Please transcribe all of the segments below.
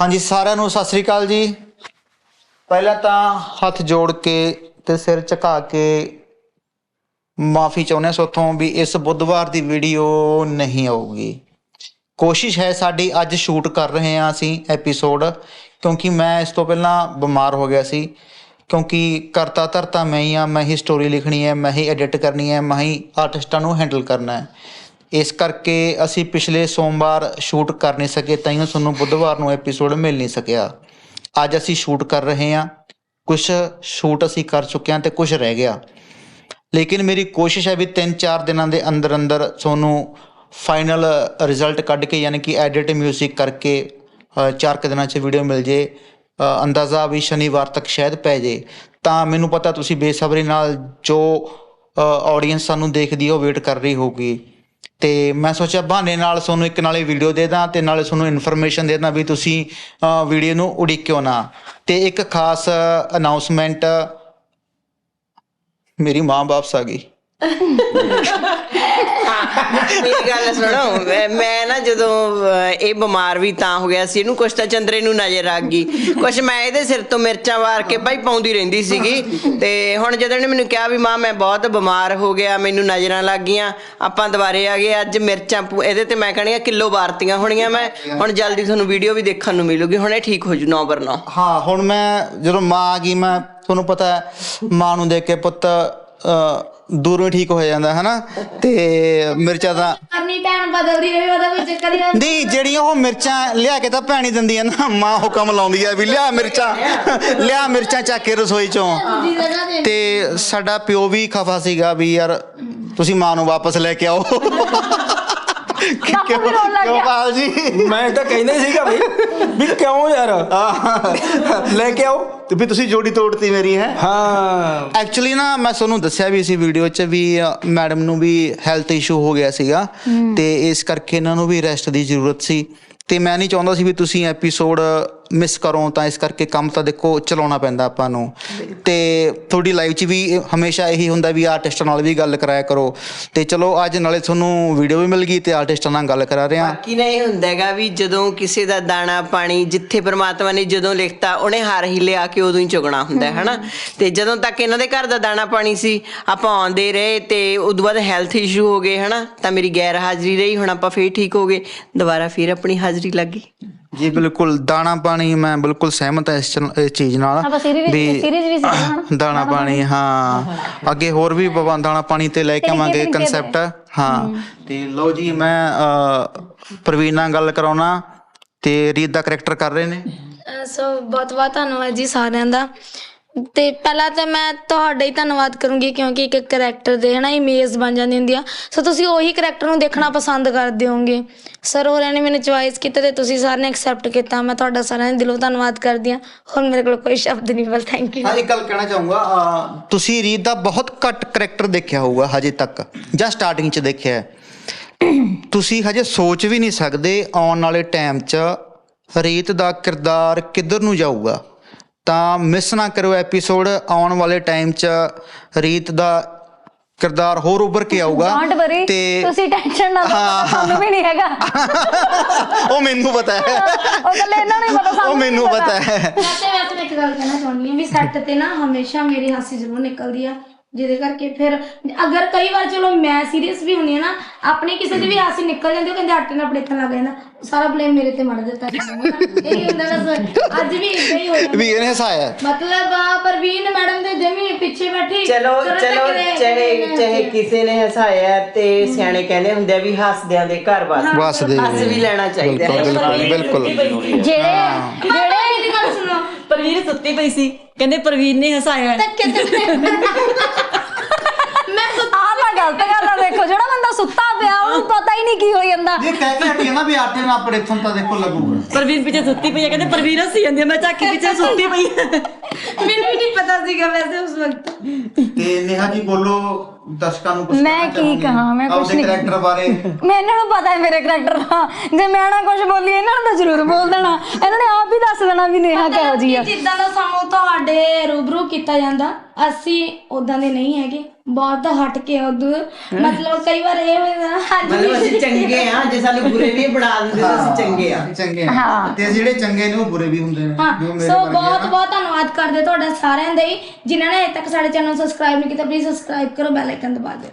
ਹਾਂਜੀ, ਸਾਰਿਆਂ ਨੂੰ ਸਤਿ ਸ੍ਰੀ ਅਕਾਲ ਜੀ। ਪਹਿਲਾਂ ਤਾਂ ਹੱਥ ਜੋੜ ਕੇ ਤੇ ਸਿਰ ਝੁਕਾ ਕੇ ਮਾਫੀ ਚਾਹੁੰਦੇ ਸੋਥੋਂ ਵੀ ਇਸ ਬੁੱਧਵਾਰ ਦੀ ਵੀਡੀਓ ਨਹੀਂ ਆਊਗੀ। ਕੋਸ਼ਿਸ਼ ਹੈ ਸਾਡੀ, ਅੱਜ ਸ਼ੂਟ ਕਰ ਰਹੇ ਹਾਂ ਅਸੀਂ ਐਪੀਸੋਡ ਕਿਉਂਕਿ ਮੈਂ ਇਸ ਤੋਂ ਪਹਿਲਾਂ ਬਿਮਾਰ ਹੋ ਗਿਆ ਸੀ, ਕਿਉਂਕਿ ਕਰਤਾ ਧਰਤਾ ਮੈਂ ਹੀ ਆ ਮੈਂ ਹੀ ਸਟੋਰੀ ਲਿਖਣੀ ਹੈ, ਮੈਂ ਹੀ ਐਡਿਟ ਕਰਨੀ ਹੈ, ਮੈਂ ਹੀ ਆਰਟਿਸਟਾਂ ਨੂੰ ਹੈਂਡਲ ਕਰਨਾ ਹੈ। ਇਸ ਕਰਕੇ ਅਸੀਂ ਪਿਛਲੇ ਸੋਮਵਾਰ ਸ਼ੂਟ ਕਰ ਨਹੀਂ ਸਕੇ ਤਾਂ ਹੀ ਤੁਹਾਨੂੰ ਬੁੱਧਵਾਰ ਨੂੰ ਐਪੀਸੋਡ ਮਿਲ ਨਹੀਂ ਸਕਿਆ। ਅੱਜ ਅਸੀਂ ਸ਼ੂਟ ਕਰ ਰਹੇ ਹਾਂ। ਕੁਝ ਸ਼ੂਟ ਅਸੀਂ ਕਰ ਚੁੱਕੇ ਹਾਂ ਤੇ ਕੁਝ ਰਹਿ ਗਿਆ। ਲੇਕਿਨ ਮੇਰੀ ਕੋਸ਼ਿਸ਼ ਹੈ ਵੀ 3-4 ਦਿਨਾਂ ਦੇ ਅੰਦਰ ਅੰਦਰ ਤੁਹਾਨੂੰ ਫਾਈਨਲ ਰਿਜ਼ਲਟ ਕੱਢ ਕੇ ਯਾਨੀ ਕਿ ਐਡਿਟ ਮਿਊਜ਼ਿਕ ਕਰਕੇ ਅ, ਚਾਰ ਕੁ ਦਿਨਾਂ 'ਚ ਵੀਡੀਓ ਮਿਲ ਜੇ। ਅੰਦਾਜ਼ਾ ਵੀ ਸ਼ਨੀਵਾਰ ਤੱਕ ਸ਼ਾਇਦ ਪੈ ਜੇ। ਤਾਂ ਮੈਨੂੰ ਪਤਾ ਤੁਸੀਂ ਬੇਸਬਰੀ ਨਾਲ ਜੋ ਆਡੀਅנס ਸਾਨੂੰ ਦੇਖਦੀ ਉਹ ਵੇਟ ਕਰ ਰਹੀ ਹੋਊਗੀ। ਤੇ ਮੈਂ ਸੋਚਿਆ ਬਹਾਨੇ ਨਾਲ ਤੁਹਾਨੂੰ ਇੱਕ ਨਾਲੇ ਵੀਡੀਓ ਦੇ ਦਾਂ ਤੇ ਨਾਲੇ ਤੁਹਾਨੂੰ ਇਨਫੋਰਮੇਸ਼ਨ ਦੇ ਦਾਂ ਵੀ ਤੁਸੀਂ ਵੀਡੀਓ ਨੂੰ ਉਡੀਕਿਓ ਨਾ। ਤੇ ਇੱਕ ਖਾਸ ਅਨਾਉਂਸਮੈਂਟ ਮੇਰੀ ਮਾਂ ਵਾਪਸ ਆ ਗਈ। ਮੇਰੀ ਗੱਲ ਸੁਣੋ, ਮੈਂ- ਨਾ ਜਦੋਂ ਇਹ ਬਿਮਾਰ ਵੀ ਤਾਂ ਹੋ ਗਿਆ ਸੀ, ਇਹਨੂੰ ਕੁਛ ਤਾਂ ਚੰਦਰੇ ਨੂੰ ਨਜ਼ਰ ਆ ਗਈ। ਕੁਛ ਮੈਂ ਇਹਦੇ ਸਿਰ ਤੋਂ ਮਿਰਚਾਂ ਵਾਰ ਕੇ ਭਾਈ ਪਾਉਂਦੀ ਰਹਿੰਦੀ ਸੀਗੀ। ਤੇ ਹੁਣ ਜਦੋਂ ਇਹਨੇ ਮੈਨੂੰ ਕਿਹਾ ਵੀ, ਮਾਂ, ਮੈਂ ਬਹੁਤ ਬਿਮਾਰ ਹੋ ਗਿਆ, ਮੈਨੂੰ ਨਜ਼ਰਾਂ ਲੱਗ ਗਈਆਂ, ਆਪਾਂ ਦੁਬਾਰੇ ਆ ਗਏ, ਅੱਜ ਮਿਰਚਾਂ ਇਹਦੇ ਤੇ ਮੈਂ ਕਹਣੀ ਆ ਕਿਲੋ ਵਾਰਤੀਆਂ ਹੋਣੀਆਂ ਮੈਂ। ਹੁਣ ਜਲਦੀ ਤੁਹਾਨੂੰ ਵੀਡੀਓ ਵੀ ਦੇਖਣ ਨੂੰ ਮਿਲੂਗੀ, ਹੁਣ ਇਹ ਠੀਕ ਹੋ ਜੂ, ਨੌ ਬਰ ਨੌ। ਹਾਂ, ਹੁਣ ਮੈਂ ਜਦੋਂ ਮਾਂ ਆ ਗਈ, ਮੈਂ ਤੁਹਾਨੂੰ ਪਤਾ ਮਾਂ ਨੂੰ ਦੇਖ ਕੇ ਪੁੱਤ ਦੂਰੋਂ ਹੀ ਠੀਕ ਹੋ ਜਾਂਦਾ ਹੈ ਨਾ ਤੇ ਮਿਰਚਾਂ ਤਾਂ ਆਪਣੀ ਭੈਣ ਬਦਲਦੀ ਰਹੇ ਉਹਦਾ ਕੋਈ ਚੱਕਰ ਨਹੀਂ। ਨਹੀਂ ਜਿਹੜੀਆਂ ਉਹ ਮਿਰਚਾਂ ਲਿਆ ਕੇ ਤਾਂ ਭੈਣੀ ਦਿੰਦੀ ਆ ਨਾ ਮਾਂ ਹੁਕਮ ਲਾਉਂਦੀ ਆ ਵੀ ਲਿਆ ਮਿਰਚਾਂ ਲਿਆ ਮਿਰਚਾਂ ਚੱਕ ਕੇ ਰਸੋਈ ਚੋਂ। ਦੀ ਤੇ ਸਾਡਾ ਪਿਓ ਵੀ ਖਫਾ ਸੀਗਾ ਵੀ ਯਾਰ ਤੁਸੀਂ ਮਾਂ ਨੂੰ ਵਾਪਸ ਲੈ ਕੇ ਆਓ। ਕਿਉਂ ਕਿਉਂ ਪਾਲ ਜੀ? ਮੈਂ ਤਾਂ ਕਹਿੰਦਾ ਹੀ ਸੀਗਾ ਬਈ ਵੀ ਕਿਉਂ ਯਾਰ? ਲੈ ਕੇ ਆਓ। ਤੇ ਵੀ ਤੁਸੀਂ ਜੋੜੀ ਤੋੜਤੀ ਮੇਰੀ ਹੈ? ਹਾਂ। ਐਕਚੁਅਲੀ ਨਾ ਮੈਂ ਤੁਹਾਨੂੰ ਦੱਸਿਆ ਵੀ ਸੀ ਵੀਡੀਓ 'ਚ ਵੀ ਮੈਡਮ ਨੂੰ ਵੀ ਹੈਲਥ ਇਸ਼ੂ ਹੋ ਗਿਆ ਸੀਗਾ। ਤੇ ਇਸ ਕਰਕੇ ਇਹਨਾਂ ਨੂੰ ਵੀ ਰੈਸਟ ਦੀ ਜ਼ਰੂਰਤ ਸੀ। ਤੇ ਮੈਂ ਨਹੀਂ ਚਾਹੁੰਦਾ ਸੀ ਵੀ ਤੁਸੀਂ ਐਪੀਸੋਡ ਮਿਸ ਕਰੋ ਤਾਂ ਇਸ ਕਰਕੇ ਕੰਮ ਤਾਂ ਦੇਖੋ ਚਲਾਉਣਾ ਪੈਂਦਾ ਆਪਾਂ ਨੂੰ। ਤੇ ਤੁਹਾਡੀ ਲਾਈਫ 'ਚ ਵੀ ਹਮੇਸ਼ਾ ਇਹੀ ਹੁੰਦਾ ਵੀ ਆਰਟਿਸਟ ਨਾਲ ਵੀ ਗੱਲ ਕਰਾਇਆ ਕਰੋ। ਤੇ ਚਲੋ ਅੱਜ ਨਾਲੇ ਤੁਹਾਨੂੰ ਵੀਡੀਓ ਵੀ ਮਿਲ ਗਈ ਤੇ ਆਰਟਿਸਟਾਂ ਨਾਲ ਗੱਲ ਕਰਾ ਰਹੇ ਹਾਂ। ਬਾਕੀ ਨਾ ਇਹ ਹੁੰਦਾ ਹੈਗਾ ਵੀ ਜਦੋਂ ਕਿਸੇ ਦਾ ਦਾਣਾ ਪਾਣੀ ਜਿੱਥੇ ਪ੍ਰਮਾਤਮਾ ਨੇ ਜਦੋਂ ਲਿਖਤਾ ਉਹਨੇ ਹਾਰ ਹੀ ਲਿਆ ਕੇ ਉਦੋਂ ਹੀ ਚੁਗਣਾ ਹੁੰਦਾ ਹੈ ਹਨਾ? ਤੇ ਜਦੋਂ ਤੱਕ ਇਹਨਾਂ ਦੇ ਘਰ ਦਾ ਦਾਣਾ ਪਾਣੀ ਸੀ ਆਪਾਂ ਆਉਂਦੇ ਰਹੇ ਤੇ ਉਦੋਂ ਬਾਅਦ ਹੈਲਥ ਇਸ਼ੂ ਹੋ ਗਏ ਹਨਾ? ਤਾਂ ਮੇਰੀ ਗੈਰ ਹਾਜ਼ਰੀ ਰਹੀ ਹੁਣ ਆਪਾਂ ਫੇਰ ਠੀਕ ਹੋ ਗਏ। ਦੁਬਾਰਾ ਫੇਰ ਆਪਣੀ ਹਾਜ਼ਰੀ ਲੱਗ ਗਈ। ਜੀ ਬਿਲਕੁਲ ਦਾਣਾ ਪਾਣੀ ਮੈਂ ਬਿਲਕੁਲ ਸਹਿਮਤ ਹਾਂ ਇਸ ਚੀਜ਼ ਨਾਲ। ਆਪਾਂ ਵੀ ਸੀ ਨਾ। ਹੁਣ। ਦਾਣਾ ਪਾਣੀ ਹਾਂ। ਅੱਗੇ ਹੋਰ ਵੀ ਬਾਬਾ ਦਾਣਾ ਪਾਣੀ ਤੇ ਲੈ ਕੇ ਆਵਾਂਗੇ ਤਰੀਕੇ। ਕਨਸੈਪਟ ਹਾਂ। ਤੇ ਲਓ ਜੀ ਮੈਂ ਪ੍ਰਵੀਨ ਨਾਲ ਗੱਲ ਕਰਾਉਣਾ। ਤੇ ਰੀਤ ਦਾ ਕਰੈਕਟਰ ਕਰ ਰਹੇ ਨੇ। ਅਹ ਸੋ ਬਹੁਤ ਬਹੁਤ ਧੰਨਵਾਦ ਜੀ ਸਾਰਿਆਂ ਦਾ। ਤੇ ਪਹਿਲਾਂ ਤਾਂ ਮੈਂ ਤੁਹਾਡਾ ਹੀ ਧੰਨਵਾਦ ਕਰੂੰਗੀ ਕਿਉਂਕਿ ਇੱਕ ਕਰੈਕਟਰ ਦੇ ਹਨਾ ਇਮੇਜ ਬਣ ਜਾਂਦੀ ਹੁੰਦੀ ਆ। ਸੋ ਤੁਸੀਂ ਉਹੀ ਕਰੈਕਟਰ ਨੂੰ ਦੇਖਣਾ ਪਸੰਦ ਕਰਦੇ ਹੋਵੋਗੇ। ਸਰ ਹੋਰਾਂ ਨੇ ਮੈਨੂੰ ਚੁਆਇਸ ਕੀਤਾ ਤੇ ਤੁਸੀਂ ਸਾਰਿਆਂ ਨੇ ਐਕਸੈਪਟ ਕੀਤਾ। ਮੈਂ ਤੁਹਾਡਾ ਸਾਰਿਆਂ ਦਾ ਦਿਲੋਂ ਧੰਨਵਾਦ ਕਰਦੀ ਹਾਂ ਹੁਣ ਮੇਰੇ ਕੋਲ ਕੋਈ ਸ਼ਬਦ ਨਹੀਂ ਬਸ ਥੈਂਕ ਯੂ ਹਾਂ, ਇੱਕ ਗੱਲ ਕਹਿਣਾ ਚਾਹੂੰਗਾ ਤੁਸੀਂ ਰੀਤ ਦਾ ਬਹੁਤ ਘੱਟ ਕਰੈਕਟਰ ਦੇਖਿਆ ਹੋਊਗਾ ਹਜੇ ਤੱਕ, ਜਾਂ ਸਟਾਰਟਿੰਗ ਚ ਦੇਖਿਆ ਹੈ। ਤੁਸੀਂ ਹਜੇ ਸੋਚ ਵੀ ਨਹੀਂ ਸਕਦੇ ਆਉਣ ਵਾਲੇ ਟਾਈਮ 'ਚ ਰੀਤ ਦਾ ਕਿਰਦਾਰ ਕਿੱਧਰ ਨੂੰ ਜਾਊਗਾ। ਤਾਂ ਮਿਸ ਨਾ ਕਰੋ ਐਪੀਸੋਡ ਆਉਣ ਵਾਲੇ ਟਾਈਮ 'ਚ ਰੀਤ ਦਾ ਕਿਰਦਾਰ ਹੋਰ ਉੱਭਰ ਕੇ ਆਊਗਾ ਵਰੀ ਤੁਸੀਂ ਟੈਨਸ਼ਨ ਨਾ ਲਓ ਸਾਨੂੰ ਵੀ ਨਹੀਂ ਹੈਗਾ। ਉਹ ਮੈਨੂੰ ਪਤਾ ਹੈ। ਉਹ ਕੱਲੇ ਇਹਨਾਂ ਨੂੰ ਹੀ ਪਤਾ ਸਾਨੂੰ ਉਹ ਮੈਨੂੰ ਪਤਾ। ਹੈ। ਵੈਸੇ ਵੈਸੇ ਮੈਂ ਇੱਕ ਗੱਲ ਕਹਿਣਾ ਚਾਹੁੰਦੀ ਹਾਂ ਵੀ ਸੈੱਟ ਤੇ ਨਾ ਹਮੇਸ਼ਾ ਮੇਰੀ ਹਾਸੀ ਜ਼ਰੂਰ ਨਿਕਲਦੀ ਆ। ਜਿਹਦੇ ਕਰਕੇ ਫਿਰ ਅਗਰ ਕਈ ਵਾਰ ਚਲੋ ਮੈਂ ਸੀਰੀਅਸ ਵੀ ਹੁੰਨੀ ਆ ਨਾ ਆਪਣੀ ਕਿਸੇ ਦੀ ਵੀ ਹਾਸੀ ਨਿਕਲ ਜਾਂਦੀ ਉਹ ਕਹਿੰਦੇ ਆਟੇ ਨਾਲ ਪੜੇਖਣ ਲੱਗ ਜਾਂਦਾ ਸਾਰਾ ਬਲੇਮ ਮੇਰੇ ਤੇ ਮੜ ਦਿੱਤਾ ਇਹ ਹੁੰਦਾ ਬਸ ਅੱਜ ਵੀ ਇਦਾਂ ਹੀ ਹੋ ਜਾਂਦਾ ਵੀ ਇਹਨੇ ਹਸਾਇਆ। ਮਤਲਬ ਆ, ਪ੍ਰਵੀਨ ਮੈਡਮ ਦੇ ਜਮੀ ਪਿੱਛੇ ਬੈਠੀ ਚਲੋ ਚਲੋ ਚਾਹੇ ਚਾਹੇ ਕਿਸੇ ਨੇ ਹਸਾਇਆ ਤੇ ਸਿਆਣੇ ਕਹਿੰਦੇ ਹੁੰਦੇ ਆ ਵੀ ਹੱਸਦਿਆਂ ਦੇ ਘਰ ਵਸ। ਵਸਦੇ ਹੱਸ ਵੀ ਲੈਣਾ ਚਾਹੀਦਾ ਹੈ। ਬਿਲਕੁਲ ਬਿਲਕੁਲ ਜਿਹੜੇ ਜਿਹੜੇ ਮੇਰੀ ਗੱਲ ਸੁਣੋ ਪ੍ਰਵੀਨ ਸੁੱਤੀ ਪਈ ਸੀ। ਕਹਿੰਦੇ ਪ੍ਰਵੀਨ ਨੇ ਹਸਾਇਆ। ਧੱਕੇ ਮੈਂ ਸੁੱਤ ਆਹ ਤਾਂ ਗਲਤ ਗੱਲ ਆ ਦੇਖੋ ਜਿਹੜਾ ਬੰਦਾ ਸੁੱਤਾ ਪਿਆ ਉਹਨੂੰ ਪਤਾ ਹੀ ਨਹੀਂ ਕੀ ਹੋਈ ਜਾਂਦਾ। ਇਹ ਕਹਿ ਕੇ ਹਟੀ ਨਾ ਵੀ ਆਟੇ ਨਾਲ ਪੜੇਥੋਂ ਤਾਂ ਦੇਖੋ ਲੱਗੂਗਾ। ਪ੍ਰਵੀਨ ਪਿੱਛੇ ਸੁੱਤੀ ਪਈ ਹੈ ਕਹਿੰਦੇ ਪ੍ਰਵੀਨ ਹੱਸੀ ਜਾਂਦੀ ਹੈ ਮੈਂ ਝਾਕੀ ਪਿੱਛੇ ਸੁੱਤੀ ਪਈ। ਮੈਨੂੰ ਵੀ ਨਹੀਂ ਪਤਾ ਸੀਗਾ ਵੈਸੇ ਉਸ ਵਕਤ। ਤੇ ਨੇਹਾ ਜੀ ਬੋਲੋ ਦਰਸ਼ਕਾਂ ਨੂੰ ਕੁਝ ਮੈਂ ਕੀ ਕਹਾਂ, ਮੈਂ ਕੁਛ ਨਹੀਂ- ਕਰੈਕਟਰ ਬਾਰੇ। ਮੈਨੂੰ ਨੂੰ ਪਤਾ ਹੈ ਮੇਰੇ ਕਰੈਕਟਰ ਦਾ। ਜੇ ਮੈਂ ਨਾ ਕੁਝ ਬੋਲੀ ਇਹਨਾਂ ਨੂੰ ਤਾਂ ਜ਼ਰੂਰ ਬੋਲ ਦੇਣਾ। ਇਹਨਾਂ ਨੇ ਆਪ ਹੀ ਦੇਣਾ ਵੀ ਨੇਹਾ ਕਿਹੋ ਜੀ ਆ। ਜਿੱਦਾਂ ਦਾ ਸਾਨੂੰ ਤੁਹਾਡੇ ਰੂਬਰੂ ਕੀਤਾ ਜਾਂਦਾ ਅਸੀਂ ਉਦਾਂ ਦੇ ਨਹੀਂ ਹੈਗੇ। ਬਹੁਤ ਹਟ ਕੇ ਉਦੋਂ ਮਤਲਬ ਕਈ ਵਾਰ ਇਹ ਹੋ ਜਾਂਦਾ ਅੱਜ ਮਤਲਬ ਅਸੀਂ ਚੰਗੇ ਆ ਜੇ ਸਾਨੂੰ ਬੁਰੇ ਵੀ ਬਣਾ ਦਿੰਦੇ ਤਾਂ ਅਸੀਂ ਚੰਗੇ ਆ। ਚੰਗੇ ਨੇ ਤੇ ਜਿਹੜੇ ਚੰਗੇ ਨੇ ਉਹ ਬੁਰੇ ਵੀ ਹੁੰਦੇ ਨੇ ਹਾਂ ਜੋ ਮੇਰੇ ਸੋ ਵਰਗੇ ਬਹੁਤ ਆ। ਬਹੁਤ ਧੰਨਵਾਦ ਕਰਦੇ ਤੁਹਾਡਾ ਸਾਰਿਆਂ ਦਾ ਹੀ ਜਿਨ੍ਹਾਂ ਨੇ ਅਜੇ ਤੱਕ ਸਾਡੇ ਚੈਨਲ ਨੂੰ ਸਬਸਕ੍ਰਾਈਬ ਨਹੀਂ ਕੀਤਾ ਪਲੀਜ਼ ਸਬਸਕ੍ਰਾਈਬ ਕਰੋ ਬੈਲ ਆਈਕਨ ਦਬਾ ਦਿਓ।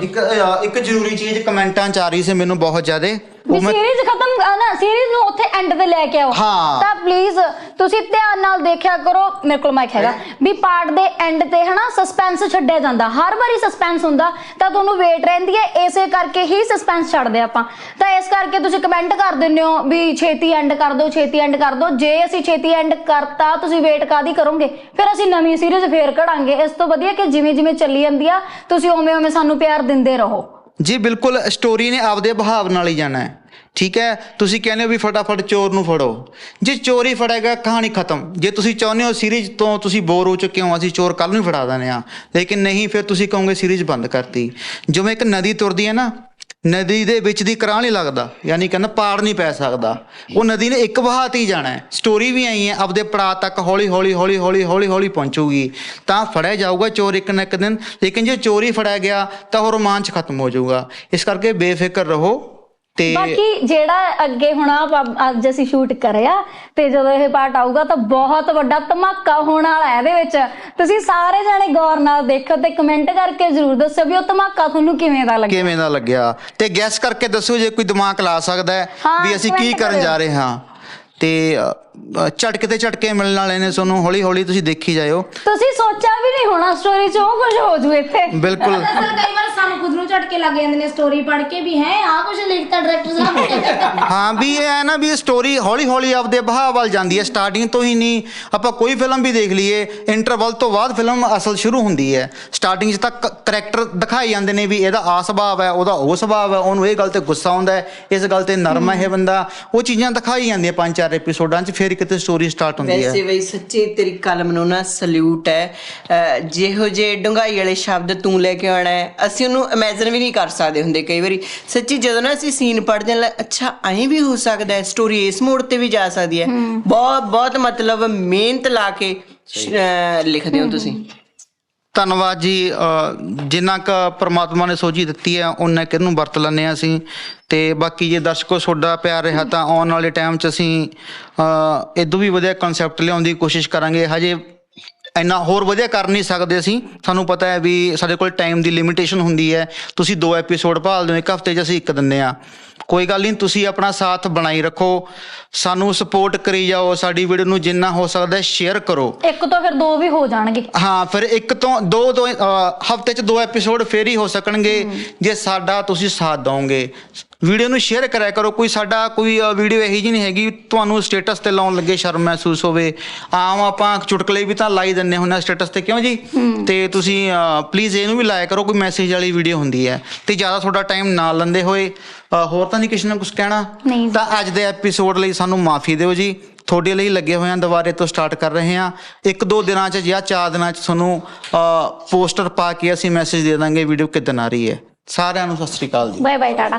ਇੱਕ ਇੱਕ ਜ਼ਰੂਰੀ ਚੀਜ਼ ਕਮੈਂਟਾਂ ਚ ਆ ਰਹੀ ਸੀ ਮੈਨੂੰ ਬਹੁਤ ਜ਼ਿਆਦੇ। ਵੀ ਸੀਰੀਜ਼ ਖਤਮ ਆ ਨਾ ਸੀਰੀਜ਼ ਨੂੰ ਉੱਥੇ ਐਂਡ ਤੇ ਲੈ ਕੇ ਆਓ। ਹਾਂ। ਤਾਂ ਪਲੀਜ਼ ਤੁਸੀਂ ਧਿਆਨ ਨਾਲ ਦੇਖਿਆ ਕਰੋ ਮੇਰੇ ਕੋਲ ਮਾਈਕ ਹੈਗਾ ਵੀ ਪਾਰਟ ਦੇ ਐਂਡ ਤੇ ਹਨਾ ਸਸਪੈਂਸ ਛੱਡਿਆ ਜਾਂਦਾ। ਹਰ ਵਾਰੀ ਸਸਪੈਂਸ ਹੁੰਦਾ ਤਾਂ ਤੁਹਾਨੂੰ ਵੇਟ ਰਹਿੰਦੀ ਹੈ ਇਸੇ ਕਰਕੇ ਹੀ ਸਸਪੈਂਸ ਛੱਡਦੇ ਆਪਾਂ। ਤਾਂ ਇਸ ਕਰਕੇ ਤੁਸੀਂ ਕਮੈਂਟ ਕਰ ਦਿੰਦੇ ਹੋ ਵੀ ਛੇਤੀ ਐਂਡ ਕਰ ਦਿਓ ਛੇਤੀ ਐਂਡ ਕਰ ਦਿਓ। ਜੇ ਅਸੀਂ ਛੇਤੀ ਐਂਡ ਕਰਤਾ ਤੁਸੀਂ ਵੇਟ ਕਾਦੀ ਕਰੋਗੇ? ਫਿਰ ਅਸੀਂ ਨਵੀਂ ਸੀਰੀਜ਼ ਫੇਰ ਕਢਾਂਗੇ। ਇਸ ਤੋਂ ਵਧੀਆ ਕਿ ਜਿਵੇਂ ਜਿਵੇਂ ਚੱਲੀ ਜਾਂਦੀ ਆ ਤੁਸੀਂ ਉਵੇਂ ਉਵੇਂ ਸਾਨੂੰ ਪਿਆਰ ਦਿੰਦੇ ਰਹੋ। ਜੀ ਬਿਲਕੁਲ ਸਟੋਰੀ ਨੇ ਆਪਦੇ ਬਹਾਵ ਨਾਲ ਹੀ ਜਾਣਾ ਹੈ। ਠੀਕ ਹੈ? ਤੁਸੀਂ ਕਹਿੰਦੇ ਹੋ ਵੀ ਫਟਾਫਟ ਚੋਰ ਨੂੰ ਫੜੋ। ਜੇ ਚੋਰ ਹੀ ਫੜੇਗਾ, ਕਹਾਣੀ ਖਤਮ। ਜੇ ਤੁਸੀਂ ਚਾਹੁੰਦੇ ਹੋ ਸੀਰੀਜ਼ ਤੋਂ ਤੁਸੀਂ ਬੋਰ ਹੋ ਚੁੱਕੇ ਹੋ, ਅਸੀਂ ਚੋਰ ਕੱਲ ਨੂੰ ਹੀ ਫੜਾ ਦਿੰਦੇ ਆ ਲੇਕਿਨ ਨਹੀਂ, ਫਿਰ ਤੁਸੀਂ ਕਹੋਗੇ ਸੀਰੀਜ਼ ਬੰਦ ਕਰਤੀ। ਜਿਵੇਂ ਇੱਕ ਨਦੀ ਤੁਰਦੀ ਹੈ ਨਾ ਨਦੀ ਦੇ ਵਿੱਚ ਦੀ ਕਰਾਂ ਨਹੀਂ ਲੱਗਦਾ, ਯਾਨੀ ਕਹਿੰਦਾ ਪਾੜ ਨਹੀਂ ਪੈ ਸਕਦਾ। ਉਹ ਨਦੀ ਨੇ ਇੱਕ ਵਹਾਅ ਹੀ ਜਾਣਾ ਹੈ। ਸਟੋਰੀ ਵੀ ਆਈ ਹੈ, ਆਪਦੇ ਪੜਾਅ ਤੱਕ ਹੌਲੀ ਹੌਲੀ ਹੌਲੀ ਹੌਲੀ ਹੌਲੀ ਹੌਲੀ ਪਹੁੰਚੂਗੀ। ਤਾਂ ਫੜਿਆ ਜਾਊਗਾ ਚੋਰ ਇੱਕ ਨਾ ਇੱਕ ਦਿਨ, ਲੇਕਿਨ ਜੇ ਚੋਰੀ ਫੜਿਆ ਗਿਆ ਤਾਂ ਉਹ ਰੋਮਾਂਚ ਖਤਮ ਹੋ ਜਾਊਗਾ। ਇਸ ਕਰਕੇ ਬੇਫਿਕਰ ਰਹੋ। ਤੇ ਬਾਕੀ ਜਿਹੜਾ ਅੱਗੇ ਹੁਣ ਆਪ ਅੱਜ ਅਸੀਂ ਸ਼ੂਟ ਕਰਿਆ ਤੇ ਜਦੋਂ ਇਹ ਪਾਰਟ ਆਊਗਾ ਤਾਂ ਬਹੁਤ ਵੱਡਾ ਧਮਾਕਾ ਹੋਣ ਵਾਲਾ ਹੈ ਇਹਦੇ ਵਿੱਚ। ਤੁਸੀਂ ਸਾਰੇ ਜਾਣੇ ਗੌਰ ਨਾਲ ਦੇਖੋ ਤੇ ਕਮੈਂਟ ਕਰਕੇ ਜ਼ਰੂਰ ਦੱਸੋ ਵੀ ਉਹ ਧਮਾਕਾ ਤੁਹਾਨੂੰ ਕਿਵੇਂ ਦਾ ਲੱਗਿਆ। ਕਿਵੇਂ ਦਾ ਲੱਗਿਆ? ਤੇ ਗੈਸ ਕਰਕੇ ਦੱਸੋ ਜੇ ਕੋਈ ਦਿਮਾਗ ਲਾ ਸਕਦਾ ਹੈ ਵੀ ਅਸੀਂ ਕੀ ਕਰਨ। ਜਾ ਰਹੇ ਹਾਂ। ਤੇ ਝਟਕੇ ਤੇ ਝਟਕੇ ਮਿਲਣ ਵਾਲੇ ਨੇ ਤੁਹਾਨੂੰ ਹੌਲੀ ਹੌਲੀ ਤੁਸੀਂ ਦੇਖੀ ਜਾਇਓ। ਤੁਸੀਂ ਸੋਚਿਆ ਵੀ ਨਹੀਂ ਹੋਣਾ ਸਟੋਰੀ 'ਚ ਉਹ ਕੁਝ ਹੋ ਜੂ ਇੱਥੇ। ਬਿਲਕੁਲ। ਕਈ ਵਾਰ ਸਾਨੂੰ ਖੁਦ ਨੂੰ ਝਟਕੇ ਲੱਗ ਜਾਂਦੇ ਨੇ ਸਟੋਰੀ ਪੜ੍ਹ ਕੇ ਵੀ ਹੈ ਆ ਕੁਝ ਲਿਖਤਾ ਡਾਇਰੈਕਟਰ ਸਾਹਿਬ ਹਾਂ ਵੀ ਇਹ ਹੈ ਨਾ ਵੀ ਸਟੋਰੀ ਹੌਲੀ ਹੌਲੀ ਆਪਦੇ ਬਹਾਅ ਵੱਲ ਜਾਂਦੀ ਹੈ ਸਟਾਰਟਿੰਗ ਤੋਂ ਹੀ ਨਹੀਂ। ਆਪਾਂ ਕੋਈ ਫਿਲਮ ਵੀ ਦੇਖ ਲਈਏ ਇੰਟਰਵਲ ਤੋਂ ਬਾਅਦ ਫਿਲਮ ਅਸਲ ਸ਼ੁਰੂ ਹੁੰਦੀ ਹੈ। ਸਟਾਰਟਿੰਗ 'ਚ ਤਾਂ ਕਰੈਕਟਰ ਦਿਖਾਏ ਜਾਂਦੇ ਨੇ ਵੀ ਇਹਦਾ ਆ ਸੁਭਾਅ ਹੈ ਉਹਦਾ ਉਹ ਸੁਭਾਅ ਹੈ ਉਹਨੂੰ ਇਹ ਗੱਲ ਤੇ ਗੁੱਸਾ ਆਉਂਦਾ ਹੈ ਇਸ ਗੱਲ ਤੇ ਨਰਮ ਹੈ ਇਹ ਬੰਦਾ। ਉਹ ਚੀਜ਼ਾਂ ਦਿਖਾਈ ਜਾਂਦੀਆਂ ਪੰਜ ਚਾਰ ਐਪੀਸੋਡਾਂ 'ਚ ਫਿਰ ਕਿਤੇ ਸਟੋਰੀ ਸਟਾਰਟ ਹੁੰਦੀ ਹੈ। ਵੈਸੇ ਬਈ ਸੱਚੀ ਤੇਰੀ ਕਲਮ ਨੂੰ ਨਾ ਸਲੂਟ ਹੈ। ਜਿਹੋ ਜੇ ਡੁੰਗਾਈ ਵਾਲੇ ਸ਼ਬਦ ਤੂੰ ਲੈ ਕੇ ਆਉਣਾ ਹੈ ਅਸੀਂ ਉਹਨੂੰ ਇਮੇਜਿਨ ਵੀ ਨਹੀਂ ਕਰ ਸਕਦੇ ਹੁੰਦੇ ਕਈ ਵਾਰੀ। ਸੱਚੀ ਜਦੋਂ ਨਾ ਅਸੀਂ ਸੀਨ ਪੜ੍ਹਦੇ ਹਾਂ ਲੈ, ਅੱਛਾ ਐਂ ਵੀ ਹੋ ਸਕਦਾ ਹੈ ਸਟੋਰੀ ਇਸ ਮੋੜ ਤੇ ਵੀ ਜਾ ਸਕਦੀ ਹੈ। ਬਹੁਤ ਬਹੁਤ ਮਤਲਬ ਮਿਹਨਤ ਲਾ ਕੇ ਲਿਖਦੇ ਹੋ ਤੁਸੀਂ। ਧੰਨਵਾਦ ਜੀ ਜਿੰਨਾ ਕ ਪ੍ਰਮਾਤਮਾ ਨੇ ਸੋਝੀ ਦਿੱਤੀ ਹੈ ਉਹਨਾਂ ਕਿ ਇਹਨੂੰ ਵਰਤ ਲੈਂਦੇ ਹਾਂ ਅਸੀਂ। ਤੇ ਬਾਕੀ ਜੇ ਦਰਸ਼ਕੋ ਤੁਹਾਡਾ ਪਿਆਰ ਰਿਹਾ ਤਾਂ ਆਉਣ ਵਾਲੇ ਟਾਈਮ 'ਚ ਅਸੀਂ ਅ, ਇਦੋਂ ਵੀ ਵਧੀਆ ਕਨਸੈਪਟ ਲਿਆਉਣ ਦੀ ਕੋਸ਼ਿਸ਼ ਕਰਾਂਗੇ। ਹਜੇ ਇੰਨਾ ਹੋਰ ਵਧੀਆ ਕਰ ਨਹੀਂ ਸਕਦੇ ਅਸੀਂ। ਸਾਨੂੰ ਪਤਾ ਹੈ ਵੀ ਸਾਡੇ ਕੋਲ ਟਾਈਮ ਦੀ ਲਿਮਿਟੇਸ਼ਨ ਹੁੰਦੀ ਹੈ। ਤੁਸੀਂ ਦੋ ਐਪੀਸੋਡ ਭਾਲਦੇ ਹੋ ਇੱਕ ਹਫ਼ਤੇ 'ਚ ਅਸੀਂ ਇੱਕ ਦਿੰਦੇ ਆ ਕੋਈ ਗੱਲ ਨਹੀਂ ਤੁਸੀਂ ਆਪਣਾ ਸਾਥ ਬਣਾਈ ਰੱਖੋ। ਸਾਨੂੰ ਸਪੋਰਟ ਕਰੀ ਜਾਓ ਸਾਡੀ ਵੀਡੀਓ ਨੂੰ ਜਿੰਨਾ ਹੋ ਸਕਦਾ ਸ਼ੇਅਰ ਕਰੋ। ਇੱਕ ਤੋਂ ਫਿਰ ਦੋ ਵੀ ਹੋ ਜਾਣਗੇ। ਹਾਂ ਫਿਰ ਇੱਕ ਤੋਂ ਦੋ ਦੋ ਹਫ਼ਤੇ ਚ ਦੋ ਐਪੀਸੋਡ ਫੇਰ ਹੀ ਹੋ ਸਕਣਗੇ। ਜੇ ਸਾਡਾ ਤੁਸੀਂ ਸਾਥ ਦਵੋਗੇ। ਵੀਡੀਓ ਨੂੰ ਸ਼ੇਅਰ ਕਰਿਆ ਕਰੋ। ਕੋਈ ਸਾਡਾ ਕੋਈ ਵੀਡੀਓ ਇਹੀ ਜੀ ਨਹੀਂ ਹੈਗੀ। ਤੁਹਾਨੂੰ ਸਟੇਟਸ ਤੇ ਲਾਉਣ ਲੱਗੇ ਸ਼ਰਮ ਮਹਿਸੂਸ ਹੋਵੇ। ਆਮ ਆਪਾਂ ਚੁਟਕਲੇ ਵੀ ਤਾਂ ਲਾਈ ਦਿੰਨੇ ਹੁੰਦੇ ਸਟੇਟਸ ਤੇ। ਕਿਉਂ ਜੀ? ਤੇ ਤੁਸੀਂ ਪਲੀਜ਼ ਇਹਨੂੰ ਵੀ ਲਾਇਆ ਕਰੋ। ਕੋਈ ਮੈਸੇਜ ਵਾਲੀ ਵੀਡੀਓ ਹੁੰਦੀ ਹੈ। ਤੇ ਜ਼ਿਆਦਾ ਤੁਹਾਡਾ ਟਾਈਮ ਨਾ ਲੰਦੇ ਹੋਏ ਹੋਰ ਤਾਂ ਨਹੀਂ ਕਿਸੇ ਨੇ ਕੁਝ ਕਹਿਣਾ। ਤਾਂ ਅੱਜ ਦੇ ਐਪੀਸੋਡ ਲਈ ਸਾਨੂੰ ਮਾਫੀ ਦਿਓ ਜੀ। ਤੁਹਾਡੇ ਲਈ ਲੱਗੇ ਹੋਏ ਹਾਂ ਦੁਬਾਰੇ ਤੋਂ ਸਟਾਰਟ ਕਰ ਰਹੇ ਹਾਂ। ਇੱਕ ਦੋ ਦਿਨਾਂ 'ਚ ਜਾਂ ਚਾਰ ਦਿਨਾਂ 'ਚ ਤੁਹਾਨੂੰ ਪੋਸਟਰ ਪਾ ਕੇ ਅਸੀਂ ਮੈਸੇਜ ਦੇ ਦਾਂਗੇ ਵੀਡੀਓ ਕਿੱਦਣ ਆ ਰਹੀ ਹੈ। ਸਾਰਿਆਂ ਨੂੰ ਸਤਿ ਸ੍ਰੀ ਅਕਾਲ ਜੀ। Bye bye Tata.